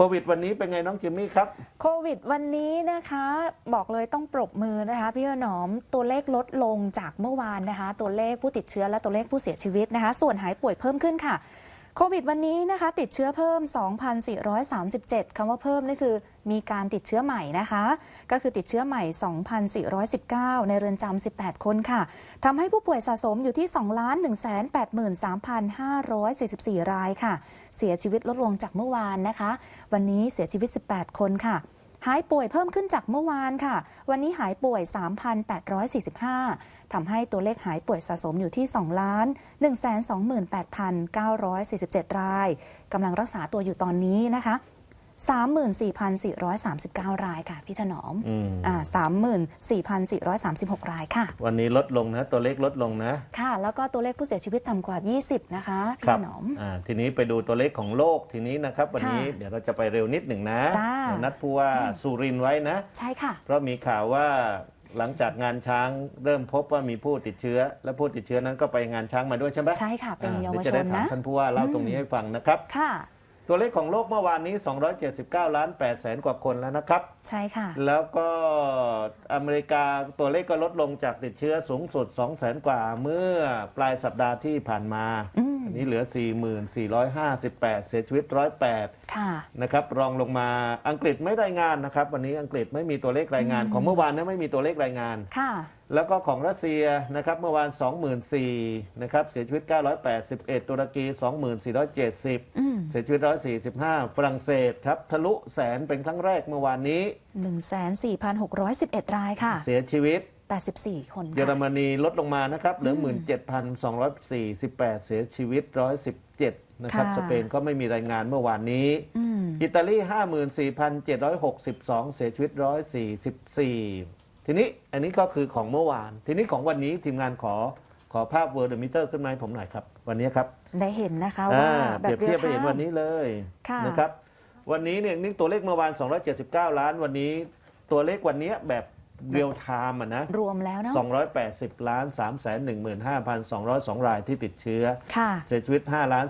โควิดวันนี้เป็นไงน้องจิมมี่ครับ โควิดวันนี้นะคะ บอกเลยต้องปรบมือนะคะพี่หนอมตัวเลขลดลงจากเมื่อวานนะคะ ตัวเลขผู้ติดเชื้อและตัวเลขผู้เสียชีวิตนะคะ ส่วนหายป่วยเพิ่มขึ้นค่ะ โควิดวันนี้นะคะติดเชื้อเพิ่ม 2,437 คำว่าเพิ่มนี่คือมีการติดเชื้อใหม่นะคะ ก็คือติดเชื้อใหม่ 2,419 ในเรือนจำ 18 คนค่ะทำให้ผู้ป่วยสะสมอยู่ที่ 2,183,544 รายค่ะ เสียชีวิตลดลงจากเมื่อวานนะคะ วันนี้เสียชีวิต 18 คนค่ะหายป่วยเพิ่มขึ้นจากเมื่อวานค่ะ วันนี้หายป่วย 3,845 ทำให้ตัวเลขหายป่วยสะสมอยู่ที่ 2 ล้าน 128,947 รายกำลังรักษาตัวอยู่ตอนนี้นะคะ34,439 รายค่ะ พี่ถนอมอืมอ่า34,436 รายค่ะ วันนี้ลดลงนะ ตัวเลขลดลงนะ ค่ะ แล้วก็ตัวเลขผู้เสียชีวิตต่ำกว่า 20 นะคะ พี่ครัถนอม อ่า ทีนี้ไปดูตัวเลขของโลกทีนี้นะครับ วันนี้ค่ะเดี๋ยวเราจะไปเร็วนิดหนึ่งนะจ้าเดี๋ยวนัดผู้ว่าสุรินทร์ไว้นะ ใช่ค่ะ เพราะมีข่าวว่า หลังจากงานช้างเริ่มพบว่ามีผู้ติดเชื้อ และผู้ติดเชื้อนั้นก็ไปงานช้างมาด้วยใช่ไหมใช่ค่ะ เป็นอ่เยาวดี๋ชจะได้นถามนะท่านผู้ว่าเล่าตรงนี้ให้ฟังนะครับค่ะ ตัวเลขของโลกเมื่อวานนี้ 279 ล้าน8แสนกว่าคนแล้วนะครับ ใช่ค่ะ แล้วก็อเมริกาตัวเลขก็ลดลงจากติดเชื้อสูงสุด 2 0 0แสนกว่าเมื่อปลายสัปดาห์ที่ผ่านมา อืม อันนี้เหลือ 4458 เสียชีวิต 108ค่ะ นะครับรองลงมาอังกฤษไม่รายงานนะครับ วันนี้อังกฤษไม่มีตัวเลขรายงาน ของเมื่อวานนะไม่มีตัวเลขรายงาน ค่ะ แล้วก็ของรัสเซียนะครับเมื่อวาน 24,000นะครับเสียชีวิต 981 ตุรกี2470อืมเสียชีวิต 145 ฝรั่งเศสครับทะลุแสนเป็นครั้งแรกเมื่อวานนี้ 14,611 รายค่ะ เสียชีวิต 84 คนเยอรค่ะมนีลดลงมานะครับ เหลือ 17,248 เสียชีวิต 117 นะครับ ค่ะ สเปนก็ไม่มีรายงานเมื่อวานนี้ อืม อิตาลี 54,762 เสียชีวิต 144 ทีนี้อันนี้ก็คือของเมื่อวาน ทีนี้ของวันนี้ทีมงานขอขอภาพเวอร์ดมิเตอร์ขึ้นมาให้ผมหน่อยครับ วันนี้ครับได้เห็นนะคะอ่าว่าแบเปรียบบเทียบไปเรีเห็ยนลวันนี้เลยค่ะ นะครับ วันนี้เนี่ยนี่ตัวเลขเมื่อวาน 279 ล้าน วันนี้ ตัวเลขวันนี้แบบ เรียลไทม์อะนะรวมแล้วเนาะ280 ล้าน 315,202 รายที่ติดเชื้อค่ะเสียชีวิต 5 ล้าน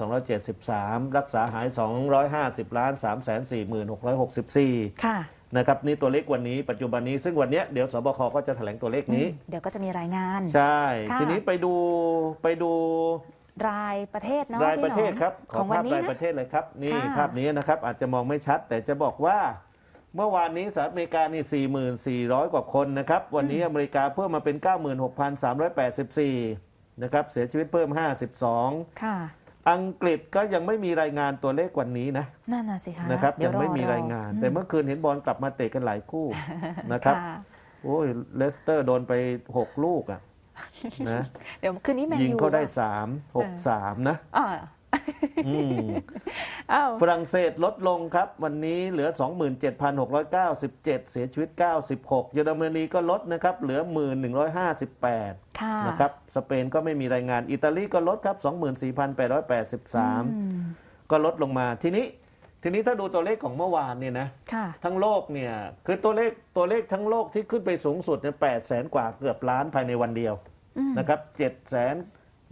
416,273 รักษาหาย 250 ล้าน 346,664ค่ะนะครับนี่ตัวเลขวันนี้ปัจจุบันนี้ซึ่งวันเนี้ยเดี๋ยวสบคก็จะแถลงตัวเลขนี้ เดี๋ยวก็จะมีรายงาน ใช่ค่ะทีนี้ไปดูไปดูรายประเทศเนาะรายพี่ประหนเทอศมครับ ของขวันภาพนี้รายนะประเทศเลยครับ นี่ค่ะภาพนี้นะครับอาจจะมองไม่ชัด แต่จะบอกว่า เมื่อวานนี้สหรัฐอเมริกานี่ 4,400 กว่าคนนะครับ วันนี้อเมริกาเพิ่มมาเป็น 96,384 นะครับ เสียชีวิตเพิ่ม 52 ค่ะ อังกฤษก็ยังไม่มีรายงานตัวเลขวันนี้นะ นั่นน่ะสิคะนะครับเดี๋ยัยวงรอไม่มีรายงาน แต่เมื่อคืนเห็นบอลกลับมาเตะกันหลายคู่นะครับค่ะโอ้ยเลสเตอร์โดนไป 6 ลูกอะนะเดี๋ยวคืนนี้แมนยิงยูเขาได้อะ3 6 3 นะ อ่าอืมอ้าวฝรั่งเศสลดลงครับ วันนี้เหลือ 27,697 เสียชีวิต 96 เยอรมนีก็ลดนะครับ เหลือ 1,158ค่ะนะครับ สเปนก็ไม่มีรายงาน อิตาลีก็ลดครับอื24,883มก็ลดลงมา ทีนี้ ทีนี้ถ้าดูตัวเลขของเมื่อวานเนี่ยนะค่ะทั้งโลกเนี่ย คือตัวเลข ตัวเลขทั้งโลกที่ขึ้นไปสูงสุดเนี่ย8แสนกว่าเกือบล้านภายในวันเดียวอืมนะครับ7แสน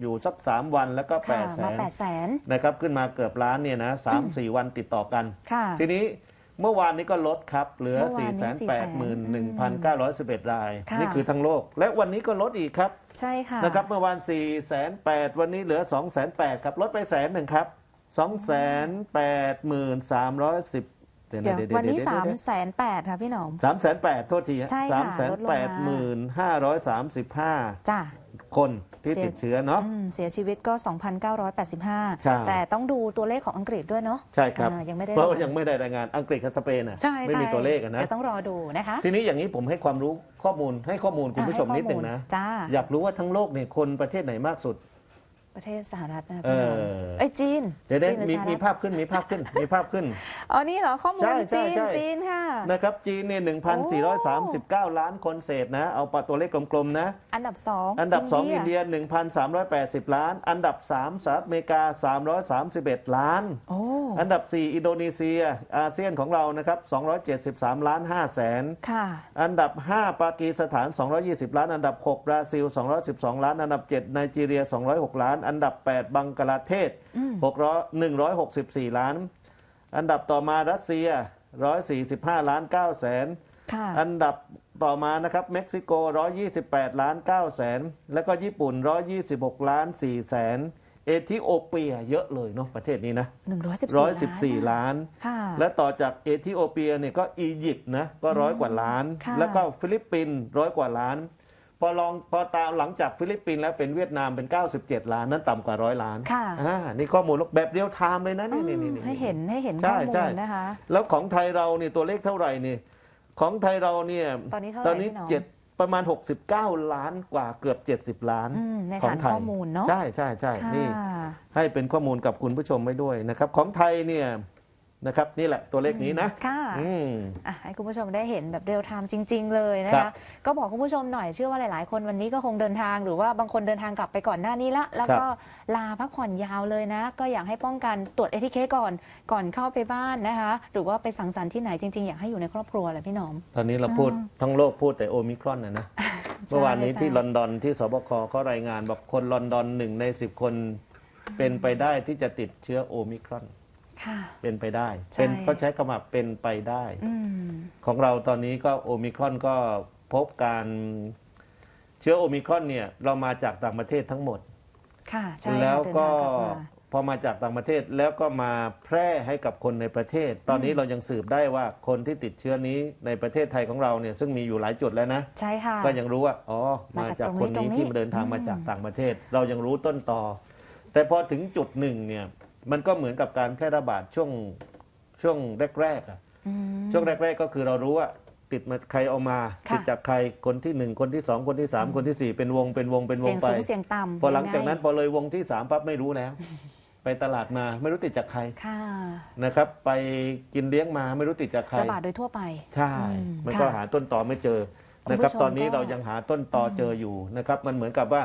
อยู่สัก3วันแล้วก็ค่ะ8แสมานแปดแสนนะครับขึ้นมาเกือบล้านเนี่ยนะสามสี่วันติดต่อกันค่ะทีนี้เมื่อวานนี้ก็ลดครับ เหลือเมื่อวา4น8นี้1 1 9 1 1 รายค่ะนี่คือทั้งโลก และวันนี้ก็ลดอีกครับ ใช่ค่ะนะครับเมื่อวาน4 8 0 0วันนี้เหลือ 2 8 0 0ครับลดไปแสนหนึ่งครับ 2 8 3 3 10เดี๋ยววันนี้สามแสนแปดค่ะพี่หนอมสามแสนแปดโทษทีใช่สาค่ะมแสนลดลงแปมาดหมื่นห้าร้อยสามสิบห้าจ้ะ คนที่เสียติดเชื้อเนาะอืมเสียชีวิตก็ ใช่ 2,985 แต่ต้องดูตัวเลขของอังกฤษด้วยเนาะใช่ครับ อ่ายังไม่ได้เพราะว่ายังไม่ได้รายงานอังกฤษกับสเปนอะใช่ไม่มีใช่ตัวเลขอะนะเดี๋ยวต้องรอดูนะคะทีนี้อย่างนี้ผมให้ความรู้ข้อมูลให้ข้อมูลคุณผู้ชมอ่าให้นิดหนึ่งนะ ข้อมูลจ้า อยากรู้ว่าทั้งโลกเนี่ยคนประเทศไหนมากสุด ประเทศสหรัฐนะเอพี่หนอมอเอ้ยจีนเดี๋ยวได้จีนหรือมีสหรัฐมีภาพขึ้นมีภาพขึ้นมีภาพขึ้น อ๋อนี่เหรอข้อมูลใช่ใช่จีนใช่ จีนค่ะ นะครับ จีนเนี่ย1,439 ล้านคนเศษนะ เอาปะตัวเลขกลมๆนะ อันดับสองอันดับ 2 อินเดีย 1,380 ล้าน อันดับ 3สหรัฐอเมริกา 331 ล้าน โอ้ อันดับ 4 อินโดนีเซีย อาเซียนของเรานะครับ273 ล้าน5แสน ค่ะ อันดับ 5 ปากีสถาน 220 ล้าน อันดับ 6 บราซิล 212 ล้าน อันดับ 7 ไนจีเรีย 206 ล้านอันดับ 8 บังกลาเทศอืม600 164 ล้าน อันดับต่อมารัสเซีย 145 ล้าน9แสนค่ะอันดับต่อมานะครับเม็กซิโก 128 ล้าน9แสนแล้วก็ญี่ปุ่น 126 ล้าน4แสนเอธิโอเปียเยอะเลยเนาะประเทศนี้นะ114 114ล้านค่ะและต่อจากเอธิโอเปียเนี่ยก็อียิปต์นะก็ร้อยกว่าล้านค่ะแล้วก็ฟิลิปปินส์ร้อยกว่าล้านพ อลองพอตามหลังจากฟิลิปปินส์แล้วเป็นเวียดนามเป็น 97 ล้านนั้นต่ำกว่าร้อยล้านค่ะอ่านี่ข้อมูลแบบเรียลไทม์เลยนะนี่นี่นี่นี่ให้เห็นให้เห็นใช่ข้อมูใช่ลนะคะ แล้วของไทยเราเนี่ยตัวเลขเท่าไหร่นี่ของไทยเราเนี่ยตอนนี้เท่าไหร่ตอนนี้พี่น้องเจ็ดประมาณ 69 ล้านกว่าเกือบ 70 ล้านอืมในของฐานไทยข้อมูลเนาะใช่ใช่ใช่ค่ะนี่ให้เป็นข้อมูลกับคุณผู้ชมไว้ด้วยนะครับ ของไทยเนี่ย นะครับนี่แหละตัวเลขนี้นะค่ะอืมอะให้คุณผู้ชมได้เห็นแบบเรียลไทม์จริง ๆ เลยนะครัคะบก็บอกคุณผู้ชมหน่อยเชื่อว่าหลาย ๆ คนวันนี้ก็คงเดินทางหรือว่าบางคนเดินทางกลับไปก่อนหน้านี้ละ แล้วก็ลาพักผ่อนยาวเลยนะ ก็อยากให้ป้องกันตรวจเอทีเคก่อนก่อนเข้าไปบ้านนะคะ หรือว่าไปสังสรรค์ที่ไหนจริง ๆ อยากให้อยู่ในครอบครัวแหละพี่หนอม ตอนนี้เราพูดอ่าทั้งโลกพูดแต่โอมิครอนนะนะเมื่อวานนี้ใช่ที่ลอนดอนที่สบคเขารายงานบอกคนลอนดอนหนึ่งในสิบคนเป็นไปได้ที่จะติดเชื้อโอมิครอน ค่ะ เป็นไปได้ใช่ เป็นเขาใช้คำว่าเป็นไปได้ อืม ของเราตอนนี้ก็โอมิครอนก็พบการเชื้อโอมิครอนเนี่ยเรามาจากต่างประเทศทั้งหมด ค่ะใช่ค่ะแล้วก็เดินทางกลับมาพอมาจากต่างประเทศแล้วก็มาแพร่ให้กับคนในประเทศ ตอนนี้เรายังสืบได้ว่าคนที่ติดเชื้อนี้ในประเทศไทยของเราเนี่ยซึ่งมีอยู่หลายจุดแล้วนะ ใช่ค่ะ ก็ยังรู้ว่า อ๋อ มามาจากจากตรงนี้คนนี้ตรงนี้ที่เดินทางมาอืมจากต่างประเทศ เรายังรู้ต้นตอ แต่พอถึงจุดหนึ่งเนี่ย มันก็เหมือนกับการแพร่ระบาดช่วงช่วงแรกๆอะอืม ช่วงแรก ๆ ก็คือเรารู้ว่าติดมาใครเอามา ค่ะ ติดจากใครคนที่หนึ่งคนที่สองคนที่สามคนที่สี่เป็นวงเป็นวงเป็นวเสียงงไป สูงเสียงต่ำพอหลังจากนั้นยัพอเลยวงที่สามปั๊บไม่รู้แล้ว ไปตลาดมาไม่รู้ติดจากใครค่ะนะครับ ไปกินเลี้ยงมาไม่รู้ติดจากใคร ระบาดโดยทั่วไป ใช่ อืมมันก็ค่ะหาต้นตอไม่เจอคุณนะครับผู้ชมตอนนี้ก็ เรายังหาต้นตอเจออยู่นะครับ มันเหมือนกับว่า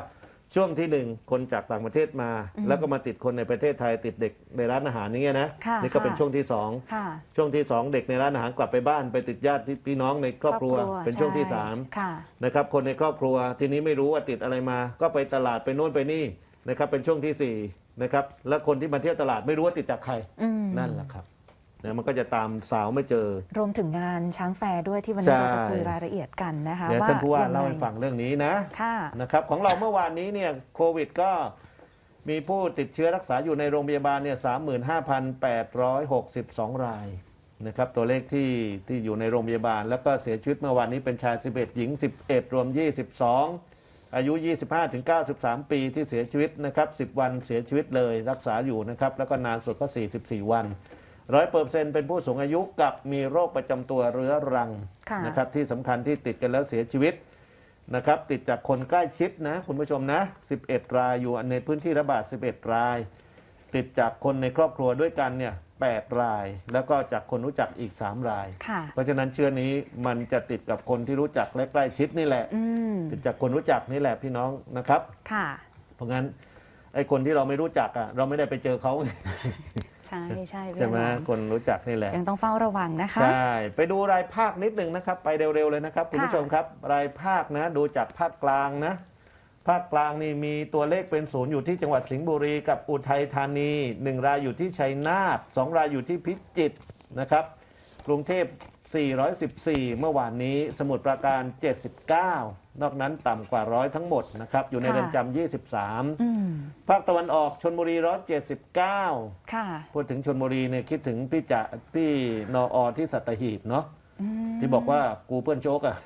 ช่วงที่หนึ่งคนจากต่างประเทศมา แล้วก็มาติดคนในประเทศไทยติดเด็กในร้านอาหารนี่ไงนะค่ะนี่ก็เป็นค่ะ ช่วงที่สองค่ะช่วงที่สองเด็กในร้านอาหารกลับไปบ้านไปติดญาติพี่น้องในครอบครัว เป็นช่วงที่ใสามค่ะ นะครับคนในครอบครัวทีนี้ไม่รู้ว่าติดอะไรมา ก็ไปตลาดไปโน่นไปนี่นะครับเป็นช่วงที่สี่นะครับแล้วคนที่มาเที่ยวตลาดไม่รู้ว่าติดจากใครอืม นั่นแหละครับ นะมันก็จะตามสาวไม่เจอ รวมถึงงานช้างแฟร์ด้วยที่วันนี้ใช่เราจะคุยรายละเอียดกันนะคะเดี๋ยวว่าท่านผู้ว่ายังไงเล่าให้ฟังเรื่องนี้นะค่ะนะครับของเราเมื่อวานนี้เนี่ยโควิดก็มีผู้ติดเชื้อรักษาอยู่ในโรงพยาบาลเนี่ยสามหมื่นห้าพันแปดร้อยหกสิบสองรายนะครับตัวเลขที่ที่อยู่ในโรงพยาบาล แล้วก็เสียชีวิตเมื่อวานนี้เป็นชาย 11 หญิง 11 รวม 22 อายุ 25ถึง93 ปีที่เสียชีวิตนะครับ 10 วันเสียชีวิตเลยรักษาอยู่นะครับ แล้วก็นานสุดก็ 44 วัน ร้อยเปอร์เซ็นต์เป็นผู้สูงอายุกับมีโรคประจำตัวเรื้อรังค่ะนะครับที่สำคัญที่ติดกันแล้วเสียชีวิตนะครับติดจากคนใกล้ชิดนะคุณผู้ชมนะ 11 รายอยู่ในพื้นที่ระบาด 11 ราย ติดจากคนในครอบครัวด้วยกันเนี่ย8ราย แล้วก็จากคนรู้จักอีก 3 ราย ค่ะ เพราะฉะนั้นเชื้อนี้มันจะติดกับคนที่รู้จักและใกล้ชิดนี่แหละ อืมติดจากคนรู้จักนี่แหละพี่น้องนะครับ ค่ะ เพราะงั้นไอ้คนที่เราไม่รู้จักอะเราไม่ได้ไปเจอเขา ใช่ใช่ใช่ไหมเรื่องคนรู้จักนี่แหละยังต้องเฝ้าระวังนะคะ ใช่ ไปดูรายภาคนิดหนึ่งนะครับ ไปเร็วๆเลยนะครับ คุณผู้ชมครับ รายภาคนะ ดูจากภาคกลางนะ ภาคกลางนี่มีตัวเลขเป็นศูนย์อยู่ที่จังหวัดสิงห์บุรีกับอุทัยธานีหนึ่งรายอยู่ที่ชัยนาทสองรายอยู่ที่พิจิตรนะครับ กรุงเทพ 414 เมื่อวานนี้สมุทรปราการ 79 นอกนั้นต่ำกว่าร้อยทั้งหมดนะครับ อยู่ในค่ะเรือนจำ23อืมภาคตะวันออกชนบุรี 179 ค่ะ พูดถึงชนบุรีเนี่ยคิดถึงพี่จะพี่นออที่สัตหีบเนาะที่บอกว่ากูเพื่อนโจ๊กอะ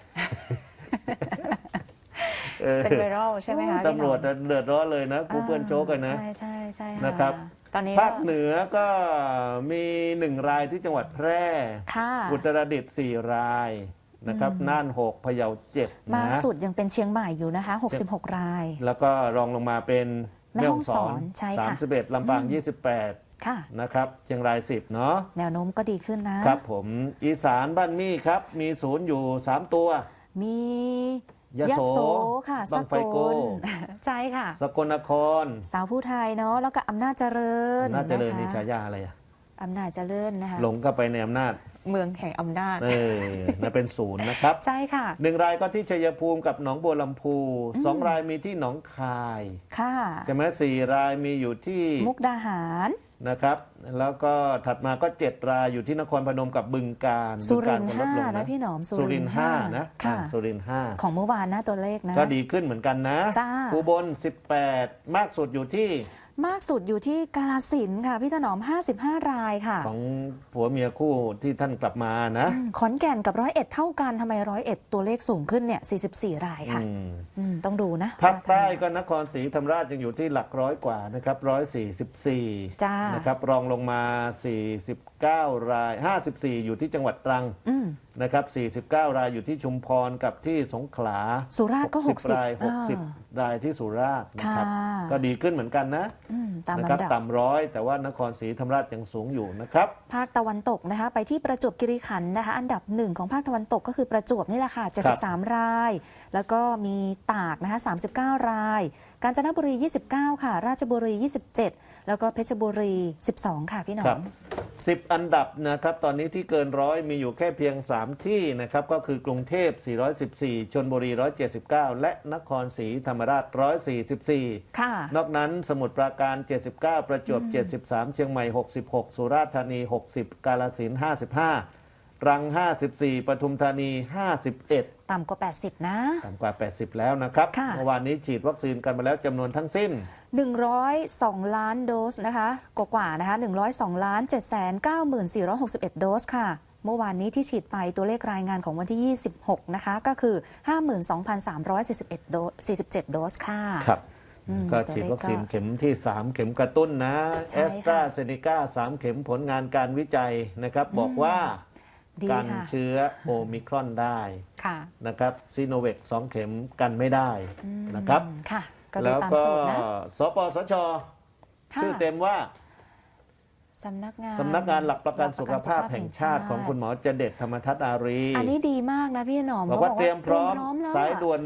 เออเป็นไวรัลใช่ไหมคะพี่หนอมตำรวจเดือดร้อนเลยนะ กูเพื่อนโจ๊กกันนะ ใช่ใช่ใช่ค่ะนะครับ ตอนนี้ภาคเหนือก็มีหนึ่งรายที่จังหวัดแพร่ ค่ะ อุตรดิตถ์สี่รายนะครับน่านหกพะเยาเจ็ดมากนะสุดยังเป็นเชียงใหม่อยู่นะคะ 66 ราย แล้วก็รองลงมาเป็นแม่ฮ่องสอนใช่สามค่ะสิบเอ็ดลำปางยี่สิบแปดค่ะ นะครับเชียงรายสิบเนาะแนวโน้มก็ดีขึ้นนะครับผมอีสานบ้านมี่ครับ มีศูนย์อยู่3ตัว มี ยะโสค่ะบังไฟโก้ลใช่ค่ะ สกลนคร สาวผู้ไทยเนาะแล้วก็อำนาจเจริญน่าจเจริญนะคะนี่ฉายาอะไรอะอำนาจเจริญนะคะหลงเข้าไปในอำนาจเมืองแห่งอำนาจเออนั่นเป็นศูนย์นะครับ ใช่ค่ะหนึ่งรายก็ที่ชัยภูมิกับหนองบัวลำพูสองรายมีที่หนองคาย ค่ะใช่ไหมสี่รายมีอยู่ที่มุกดาหาร นะครับ แล้วก็ถัดมาก็ 7 รายอยู่ที่นครพนมกับบึงกาฬสุรินทบึร์งกาฬก็ลดห้าลงนะพี่หนอมสุรินทร์ห้านะค่ะอ่าสุรินทร์ห้าของเมื่อวานนะตัวเลขนะ ก็ดีขึ้นเหมือนกันนะจ้าอุบล 18 มากสุดอยู่ที่ มากสุดอยู่ที่กาลสินธุ์ค่ะพี่ถนอม 55 รายค่ะของผัวเมียคู่ที่ท่านกลับมานะอืมขอนแก่นกับร้อยเอ็ดเท่ากันทำไมร้อยเอ็ดตัวเลขสูงขึ้นเนี่ย 44 รายค่ะอืมอืมต้องดูนะภาคใต้ว่าทำไมก็นครศรีธรรมราชยังอยู่ที่หลักร้อยกว่านะครับร้อยสี่สิบสี่จ้านนะครับรองลงมา 49 ราย 54 อยู่ที่จังหวัดตรัง อืม นะครับ49 รายอยู่ที่ชุมพรกับที่สงขลาสุราษฎร์ก็60รายอ่า60 รายที่สุราษฎร์นะครับ ค่ะ ก็ดีขึ้นเหมือนกันนะอืมตามนะครับลำดับ ต่ำร้อย แต่ว่านครศรีธรรมราชยังสูงอยู่นะครับ ภาคตะวันตกนะคะ ไปที่ประจวบคีรีขันธ์นะคะ อันดับหนึ่งของภาคตะวันตกก็คือประจวบนี่แหละค่ะ73 ราย แล้วก็มีตากนะคะ39 ราย กาญจนบุรี 29 ค่ะ ราชบุรี 27 แล้วก็เพชรบุรี 12 ค่ะพี่หนอครับม 10 อันดับนะครับตอนนี้ที่เกินร้อยมีอยู่แค่เพียง 3 ที่นะครับก็คือกรุงเทพ 414 ชนบุรี 179 และนครศรีธรรมราช 144 ค่ะ นอกนั้นสมุทรปราการ 79 ประจวบ 73 เชียงใหม่ 66 สุราษฎร์ธานี 60 กาฬสินธุ์55 รัง 54 ปทุมธานี 51 ต่ำกว่า 80 นะ ต่ำกว่า 80 แล้วนะครับค่ะเมื่อวานนี้ฉีดวัคซีนกันมาแล้วจำนวนทั้งสิ้น 102 ล้านโดสนะคะ กว่าๆนะคะ 102 ล้าน 794,461 โดสค่ะเมื่อวานนี้ที่ฉีดไปตัวเลขรายงานของวันที่ 26 นะคะ ก็คือ 52,341 โดส 47 โดสค่ะ ครับอืมก็ตัวฉีดเลขวัคซีนก็เข็มที่ 3 เข็มกระตุ้นนะใช่แอค่ะสตราเซเนกา3 เข็มผลงานการวิจัยนะครับ บอกว่า ดีกันค่ะ เชื้อโอมิครอนได้ค่ะนะครับซีโนเวก2เข็มกันไม่ได้นะครับ อืมค่ะ ก็ดูแล้วตามก็สูตรนะ สปสช ค่ะ ชื่อเต็มว่า สำนักงานสำนักงานหลักประกันสุขภาพหลักประกันแห่งชาติของคุณหมอเจเด็ดธรรมทัศน์อารี อันนี้ดีมากนะพี่หนอมบอกว่าขเตรียมพร้อมแล้วสายอะด่วน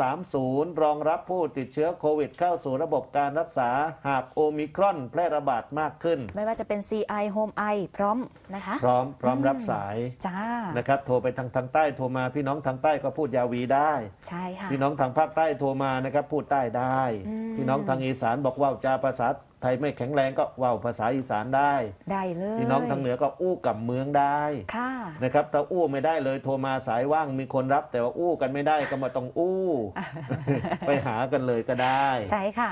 1330 รองรับผู้ติดเชื้อโควิดเข้าสู่ระบบการรักษาหากโอมิครอนแพร่ระบาดมากขึ้น ไม่ว่าจะเป็น CI Home I พร้อมนะคะ พร้อมพร้อมรับสายจ้านะครับโทรไปทางทางใต้โทรมาพี่น้องทางใต้ก็พูดยาวีได้ใช่ค่ะพี่น้องทางภาคใต้โทรมานะครับพูดใต้ได้อืมพี่น้องทางอีสานบอกว่าวจาภาษา ไทยไม่แข็งแรงก็ว่าวภาษาอีสานได้ ได้เลยพี่น้องทางเหนือก็อู้กับเมืองได้ค่ะนะครับถ้าอู้ไม่ได้เลยโทรมาสายว่างมีคนรับ แต่ว่าอู้กันไม่ได้ก็มาต้องอู้ ไปหากันเลยก็ได้ ใช่ค่ะ